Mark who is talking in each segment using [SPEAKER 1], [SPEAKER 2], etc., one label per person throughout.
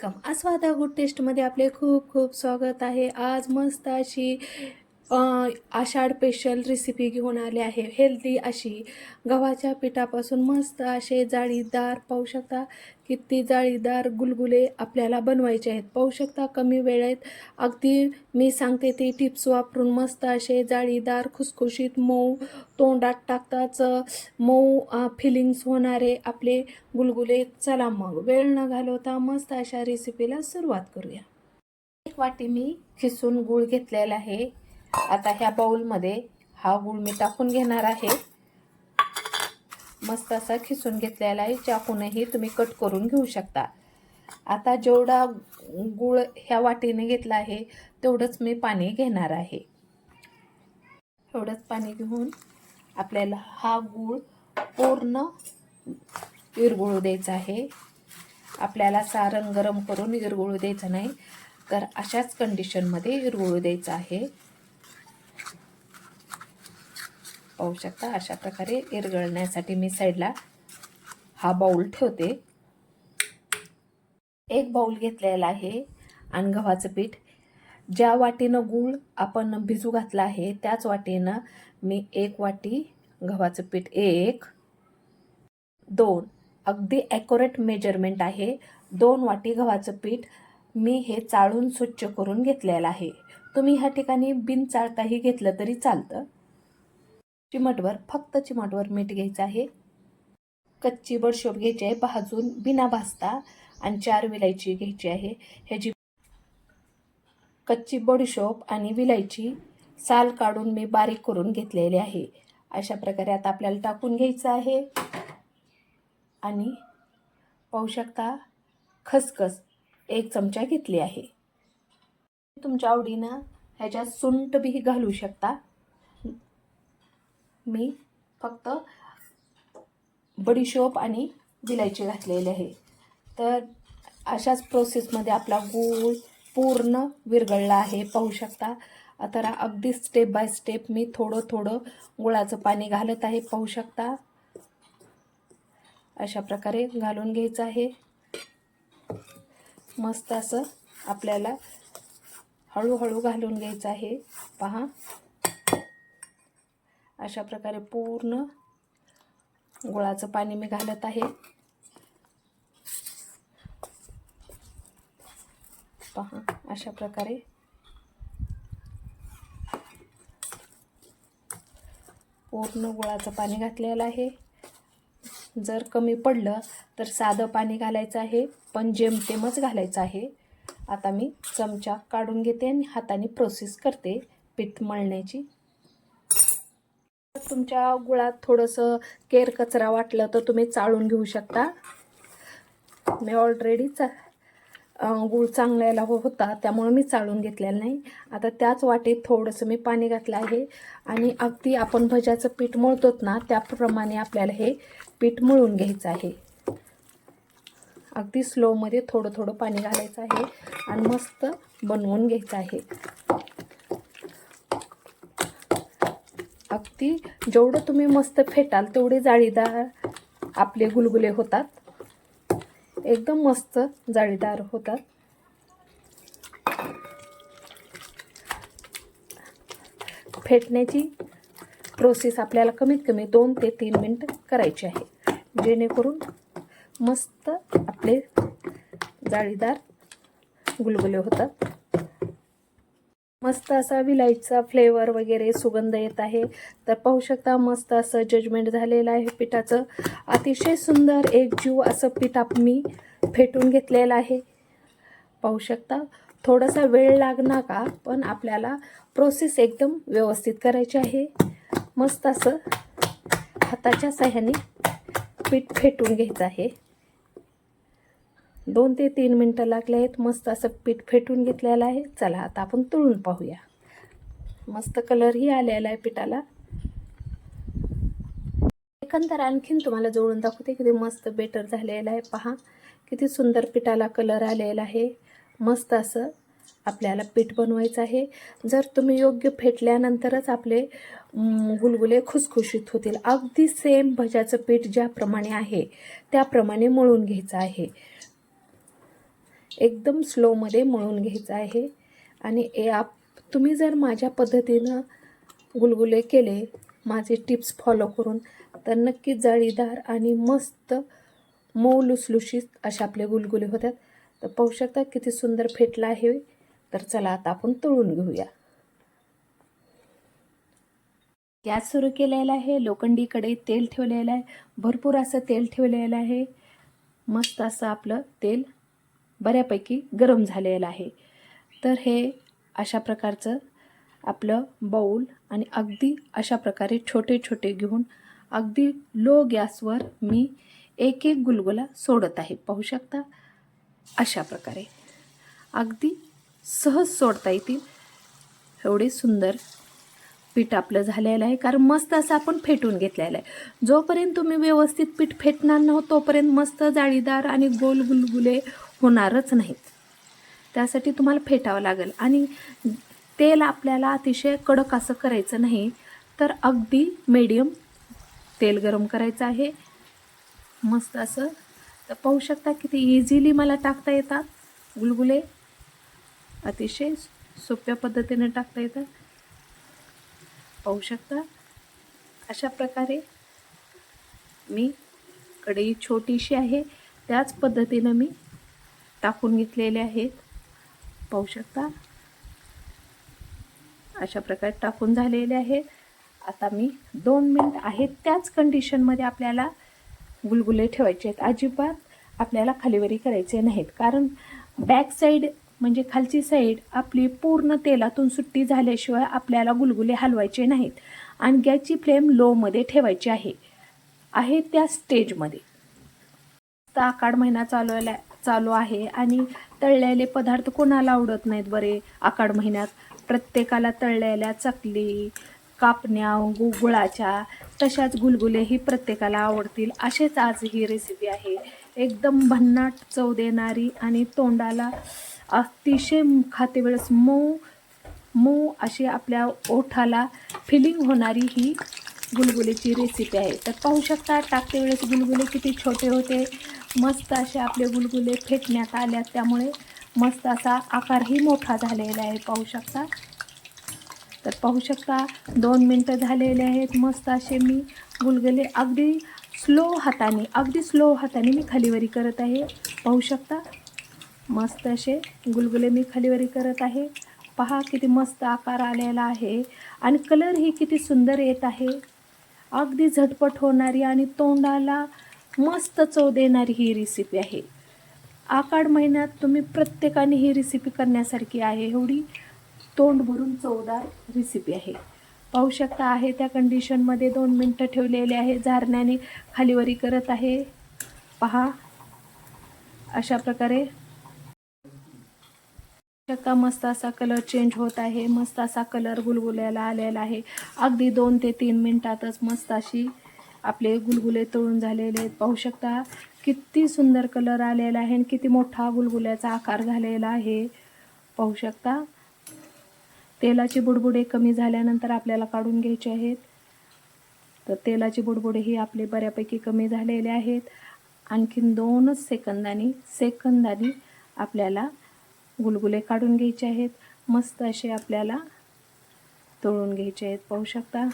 [SPEAKER 1] Welcome. आस्वादा good टेस्टमध्ये आपले खूप खूप स्वागत आहे. आज मस्त अशी आषाढ स्पेशल रेसिपी घेऊन आले आहे. हेल्दी अशी. गव्हाच्या पिठापासून मस्त असे जाळीदार पाहू शकता किती जाळीदार गुलगुले आपल्याला बनवायचे आहेत. पाहू शकता कमी वेळेत. अगदी मी सांगते ते टिप्स वापरून मस्त असे जाळीदार खुसखुशीत मऊ तोंडात टाकताच मऊ फिलिंग्स होणारे आपले गुलगुले. चला मग वेळ न घालवता मस्त अशा रेसिपीला सुरुवात करूया. एक वाटी मी खिसून गूळ घेतलेला आहे. आता ह्या बाऊलमध्ये हा गूळ मी टाकून घेणार आहे. मस्त असा खिसून घेतलेला आहे चाकूनही तुम्ही कट करून घेऊ शकता. आता जेवढा गूळ ह्या वाटीने घेतला आहे तेवढंच मी पाणी घेणार आहे. एवढंच पाणी घेऊन आपल्याला हा गूळ पूर्ण विरगुळू द्यायचा आहे. आपल्याला सारण गरम करून विरगुळू द्यायचं नाही तर अशाच कंडिशनमध्ये विरगुळू द्यायचं आहे. पाहू शकता अशा प्रकारे विरघळण्यासाठी मी साईडला हा बाऊल ठेवते. एक बाऊल घेतलेला आहे आणि गव्हाचं पीठ. ज्या वाटीनं गूळ आपण भिजू घातला आहे त्याच वाटीनं मी एक वाटी गव्हाचं पीठ एक दोन. अगदी ॲक्युरेट मेजरमेंट आहे. दोन वाटी गव्हाचं पीठ मी हे चाळून स्वच्छ करून घेतलेलं आहे. तुम्ही ह्या ठिकाणी बिन चाळताही घेतलं तरी चालतं. चिमटवर फक्त चिमटवर मीठ घ्यायचं आहे. कच्ची बडशोप घ्यायची आहे भाजून बिना भाजता आणि चार विलायची घ्यायची आहे. ह्याची कच्ची बडशोप आणि विलायची साल काढून मी बारीक करून घेतलेली आहे. अशा प्रकारे आता आपल्याला टाकून घ्यायचं आहे. आणि पाहू शकता खसखस एक चमचा घेतली आहे. तुमच्या आवडीनं ह्याच्यात सुंठ बी घालू शकता. मी फक्त बडीशोप आणि विलायची घातलेली आहे. तर अशाच प्रोसेसमध्ये आपला गूळ पूर्ण विरघळला आहे. पाहू शकता. तर अगदी स्टेप बाय स्टेप मी थोडं थोडं गुळाचं पाणी घालत आहे. पाहू शकता. अशा प्रकारे घालून घ्यायचं आहे. मस्त असं आपल्याला हळूहळू घालून घ्यायचं आहे. पहा. अशा प्रकारे पूर्ण गुळाचं पाणी मी घालत आहे. पहा अशा प्रकारे. पूर्ण गुळाचं पाणी घातलेलं आहे. जर कमी पडलं तर साधं पाणी घालायचं आहे पण जेमतेमच घालायचं आहे. आता मी चमचा काढून घेते आणि हाताने प्रोसेस करते पीठ मळण्याची. तुमच्या गुळात थोडंसं केर कचरा वाटलं तर तुम्ही चाळून घेऊ शकता. मी ऑलरेडी चा गूळ चांगल्याला हो-, होता त्यामुळे मी चाळून घेतलेला नाही. आता त्याच वाटेत थोडंसं मी पाणी घातलं आहे आणि अगदी आपण भज्याचं पीठ मळतोत ना त्याप्रमाणे आपल्याला हे पीठ मळून घ्यायचं आहे. अगदी स्लोमध्ये थोडं थोडं पाणी घालायचं आहे आणि मस्त बनवून घ्यायचं आहे. अगदी जेवढं तुम्ही मस्त फेटाल तेवढे जाळीदार आपले गुलगुले होतात. एकदम मस्त जाळीदार होतात. फेटण्याची प्रोसेस आपल्याला कमीत कमी दोन ते तीन मिनटं करायची आहे. जेणेकरून मस्त आपले जाळीदार गुलगुले होतात. मस्त असा विलायचा फ्लेवर वगैरे सुगंध येत आहे. तर पाहू शकता मस्त असं जजमेंट झालेलं आहे पिठाचं. अतिशय सुंदर एक जीव असं पीठ आप मी फेटून घेतलेलं आहे. पाहू शकता थोडासा वेळ लागणार का? पण आपल्याला प्रोसेस एकदम व्यवस्थित करायची आहे. मस्त असं हाताच्या साह्याने पीठ फेटून घ्यायचं आहे. दोन ते तीन मिनटं लागले आहेत. मस्त असं पीठ फेटून घेतलेलं आहे. चला आता आपण तळून पाहूया. मस्त कलरही आलेला आहे पिठाला. एकंदर आणखीन तुम्हाला जोडून दाखवते किती मस्त बेटर झालेलं आहे. पहा किती सुंदर पिठाला कलर आलेला आहे. मस्त असं आपल्याला पीठ बनवायचं आहे. जर तुम्ही योग्य फेटल्यानंतरच आपले गुलगुले खुसखुशीत होतील. अगदी सेम भज्याचं पीठ ज्याप्रमाणे आहे त्याप्रमाणे मळून घ्यायचं आहे. एकदम स्लोमध्ये मळून घ्यायचं आहे. आणि ए आप तुम्ही जर माझ्या पद्धतीनं गुलगुले केले माझे टिप्स फॉलो करून तर नक्कीच जाळीदार आणि मस्त मऊ लुसलुशीत असे आपले गुलगुले होतात. तर पाहू शकता किती सुंदर फेटला आहे. तर चला आता आपण तळून घेऊया. गॅस सुरू केलेला आहे. लोखंडीकडे तेल ठेवलेलं आहे. भरपूर असं तेल ठेवलेलं आहे. मस्त असं आपलं तेल बऱ्यापैकी गरम झालेलं आहे. तर हे अशा प्रकारचं आपलं बाऊल आणि अगदी अशा प्रकारे छोटे छोटे घेऊन अगदी लो गॅसवर मी एक एक गुलगुला सोडत आहे. पाहू शकता? अशा प्रकारे. अगदी सहज सोडता येतील. एवढे सुंदर पीठ आपलं झालेलं आहे. कारण मस्त असं आपण फेटून घेतलेलं आहे. जोपर्यंत तुम्ही व्यवस्थित पीठ फेटणार नव्हतं तोपर्यंत मस्त जाळीदार आणि गोल गुलगुले होणारच नाहीत. त्यासाठी तुम्हाला फेटावं लागेल. आणि तेल आपल्याला अतिशय कडक असं करायचं नाही तर अगदी मीडियम तेल गरम करायचं आहे. मस्त असं. तर पाहू शकता किती इझिली मला टाकता येतात. गुलगुले. अतिशय सोप्या पद्धतीने टाकता येतात. पाहू शकता. अशा प्रकारे मी कढई छोटीशी आहे. त्याच पद्धतीनं मी टाकून घेतलेले आहेत. पाहू शकता. अशा प्रकारे टाकून झालेले आहेत. आता मी दोन मिनट आहेत त्याच कंडिशनमध्ये आपल्याला गुलगुले ठेवायचे आहेत. अजिबात आपल्याला खालीवरी करायचे नाहीत. कारण बॅक साईड म्हणजे खालची साईड आपली पूर्ण तेलातून सुट्टी झाल्याशिवाय आपल्याला गुलगुले हलवायचे नाहीत. आणि गॅसची फ्लेम लोमध्ये ठेवायची आहे. आहे त्या स्टेजमध्ये आता आकाड महिना चालू आहे चालू आहे. आणि तळलेले पदार्थ कोणाला आवडत नाहीत बरे? आकाड महिन्यात प्रत्येकाला तळलेल्या चकली कापण्या गुगुळाच्या तशाच गुलगुले ही प्रत्येकाला आवडतील. असेच आज ही रेसिपी आहे. एकदम भन्नाट चव देणारी आणि तोंडाला अतिशय खाते वेळेस मऊ मऊ अशी आपल्या ओठाला फिलिंग होणारी ही गुलगुलेची रेसिपी आहे. तर पाहू शकता टाकते वेळेस गुलगुले किती छोटे होते. मस्त असे आपले गुलगुले फेटण्यात आल्यात. त्यामुळे मस्त असा आकारही मोठा झालेला आहे पाहू शकता. तर पाहू शकता दोन मिनटं झालेले आहेत. मस्त असे मी गुलगुले अगदी स्लो हाताने अगदी स्लो हाताने मी खालीवरी करत आहे. पाहू शकता मस्त असे गुलगुले मी खालीवरी करत आहे. पहा किती मस्त आकार आलेला आहे आणि कलरही किती सुंदर येत आहे. अगदी झटपट होणारी आणि तोंडाला मस्त चव देणारी ही रेसिपी आहे. आकाड महिन्यात तुम्ही प्रत्येकाने ही रेसिपी करण्यासारखी आहे एवढी तोंड भरून चवदार रेसिपी आहे. पाहू शकता आहे त्या कंडिशनमध्ये दोन मिनटं ठेवलेले आहे झारण्याने खालीवरी करत आहे. पहा. अशा प्रकारे. शकता मस्त असा कलर चेंज होत आहे मस्त असा कलर गुलगुल्याला आलेला आहे. अगदी दोन ते तीन मिनटातच मस्त अशी आपले गुलगुले तळून झालेले आहेत. पाहू शकता किती सुंदर कलर आलेला आहे आणि किती मोठा गुलगुल्याचा आकार झालेला आहे. पाहू शकता. तेलाचे बुडबुडे कमी झाल्यानंतर आपल्याला काढून घ्यायचे आहेत. तर तेलाचे बुडबुडे ही आपले बऱ्यापैकी कमी झालेले आहेत. आणखीन दोनच सेकंदानी सेकंदानी आपल्याला गुलगुले काढून घ्यायचे आहेत. मस्त असे आपल्याला तळून घ्यायचे आहेत. पाहू शकता.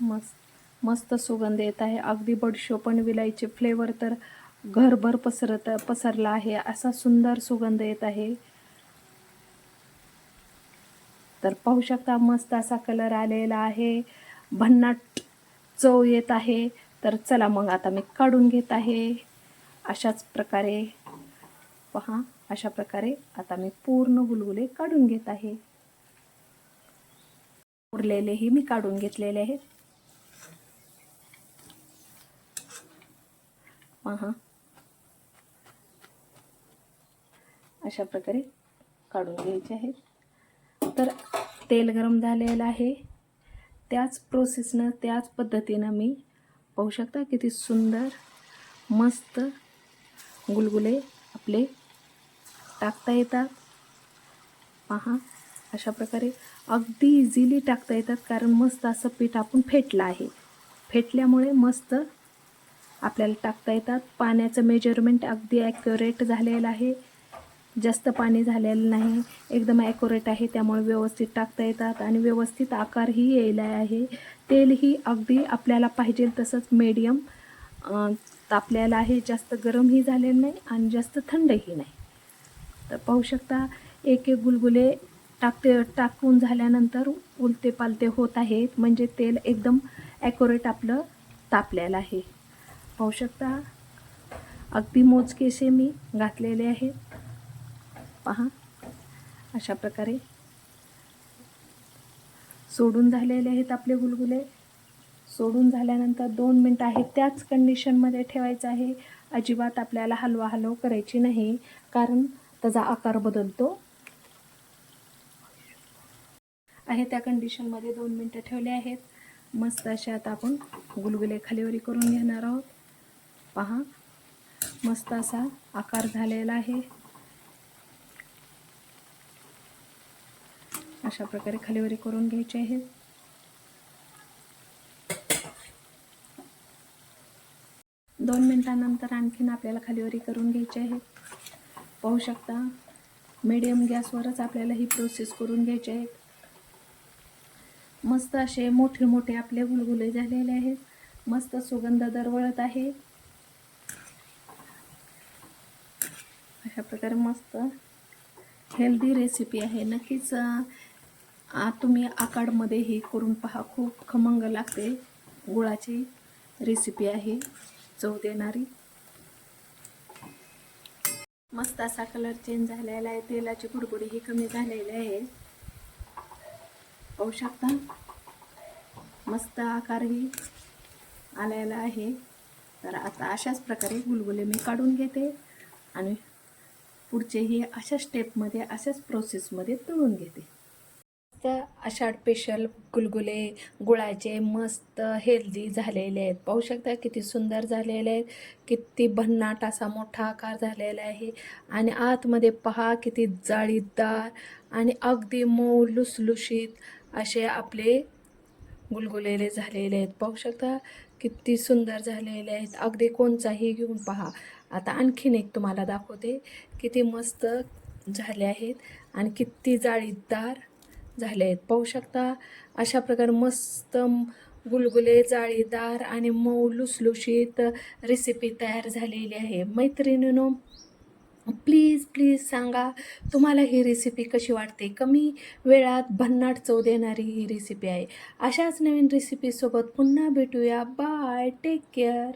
[SPEAKER 1] मस्त मस्त सुगंध येत आहे. अगदी बडशोप आणि विलायचे फ्लेवर तर घरभर पसरत पसरला आहे. असा सुंदर सुगंध येत आहे. तर पाहू शकता मस्त असा कलर आलेला आहे. भन्नाट चव येत आहे. तर चला मग आता मी काढून घेत आहे. अशाच प्रकारे पहा अशा प्रकारे आता मी पूर्ण गुलगुले काढून घेत आहे. उरलेलेही मी काढून घेतलेले आहेत. पहा अशा प्रकारे काढून घ्यायचे आहेत. तर तेल गरम झालेलं आहे. त्याच प्रोसेसनं त्याच पद्धतीनं मी पाहू शकता किती सुंदर मस्त गुलगुले आपले टाकता येतात. पहा अशा प्रकारे अगदी इझिली टाकता येतात कारण मस्त असं पीठ आपण फेटलं आहे. फेटल्यामुळे मस्त आपल्याला टाकता येतात. पाण्याचं मेजरमेंट अगदी ॲक्युरेट झालेलं आहे. जास्त पाणी झालेलं नाही. एकदम ॲक्युरेट आहे. त्यामुळे व्यवस्थित टाकता येतात आणि व्यवस्थित आकारही यायला आहे. तेलही अगदी आपल्याला पाहिजे तसंच मीडियम तापलेलं आहे. जास्त गरमही झालेलं नाही आणि जास्त थंडही नाही. तर पाहू शकता एक एक गुलगुले टाकते टाकून झाल्यानंतर उलते पालते होत आहेत. म्हणजे तेल एकदम ॲक्युरेट आपलं तापलेलं आहे. पाहू शकता. अगदी मोजकेसे मी घातलेले आहेत. पहा अशा प्रकारे. सोडून झालेले आहेत आपले गुलगुले. सोडून झाल्यानंतर दोन मिनटं आहेत त्याच कंडिशनमध्ये ठेवायचं आहे. अजिबात आपल्याला हलवा हलव करायची नाही कारण त्याचा आकार बदलतो. आहे त्या कंडिशनमध्ये दोन मिनटं ठेवले आहेत. मस्त असे आता आपण गुलगुले खालीवरी करून घेणार आहोत. पहा. मस्त असा आकार झालेला आहे. अशा प्रकारे खालीवरी करून घ्यायचे आहेत. दोन मिनटानंतर आणखीन आपल्याला खालीवरी करून घ्यायचे आहे पाहू शकता मीडियम गॅसवरच आपल्याला ही प्रोसेस करून घ्यायची आहे मस्त असे मोठे मोठे आपले गुलगुले झालेले आहेत. मस्त सुगंध दरवळत आहे. अशा प्रकारे मस्त हेल्दी रेसिपी आहे. नक्कीच तुम्ही आकाडमध्ये ही करून पहा. खूप खमंग लागते. गुळाची रेसिपी आहे. चव देणारी. मस्त असा कलर चेंज झालेला आहे. तेलाची गुडगुडी ही कमी झालेली आहे. पाहू शकता. मस्त आकारही आलेला आहे. तर आता अशाच प्रकारे गुलगुले मी काढून घेते. आणि पुढचेही अशा स्टेपमध्ये अशाच प्रोसेसमध्ये तळून घेते. तर अशा स्पेशल गुलगुले गुळाचे मस्त हेल्दी झालेले आहेत. पाहू शकता किती सुंदर झालेले आहेत. किती भन्नाट असा मोठा आकार झालेला आहे. आणि आतमध्ये पहा किती जाळीदार आणि अगदी मऊ लुसलुशीत असे आपले गुलगुलेले झालेले आहेत. पाहू शकता किती सुंदर झालेले आहेत. अगदी कोणचाही घेऊन पहा. आता आणखीन एक तुम्हाला दाखवते किती मस्त झाले आहेत आणि किती जाळीदार झाले आहेत. पाहू शकता अशा प्रकारे मस्त गुलगुले जाळीदार आणि मऊ लुसलुशीत रेसिपी तयार झालेली आहे. मैत्रिणीनो प्लीज प्लीज सांगा तुम्हाला ही रेसिपी कशी वाटते? कमी वेळात भन्नाट चव देणारी ही रेसिपी आहे. अशाच नवीन रेसिपीसोबत पुन्हा भेटूया. Bye take care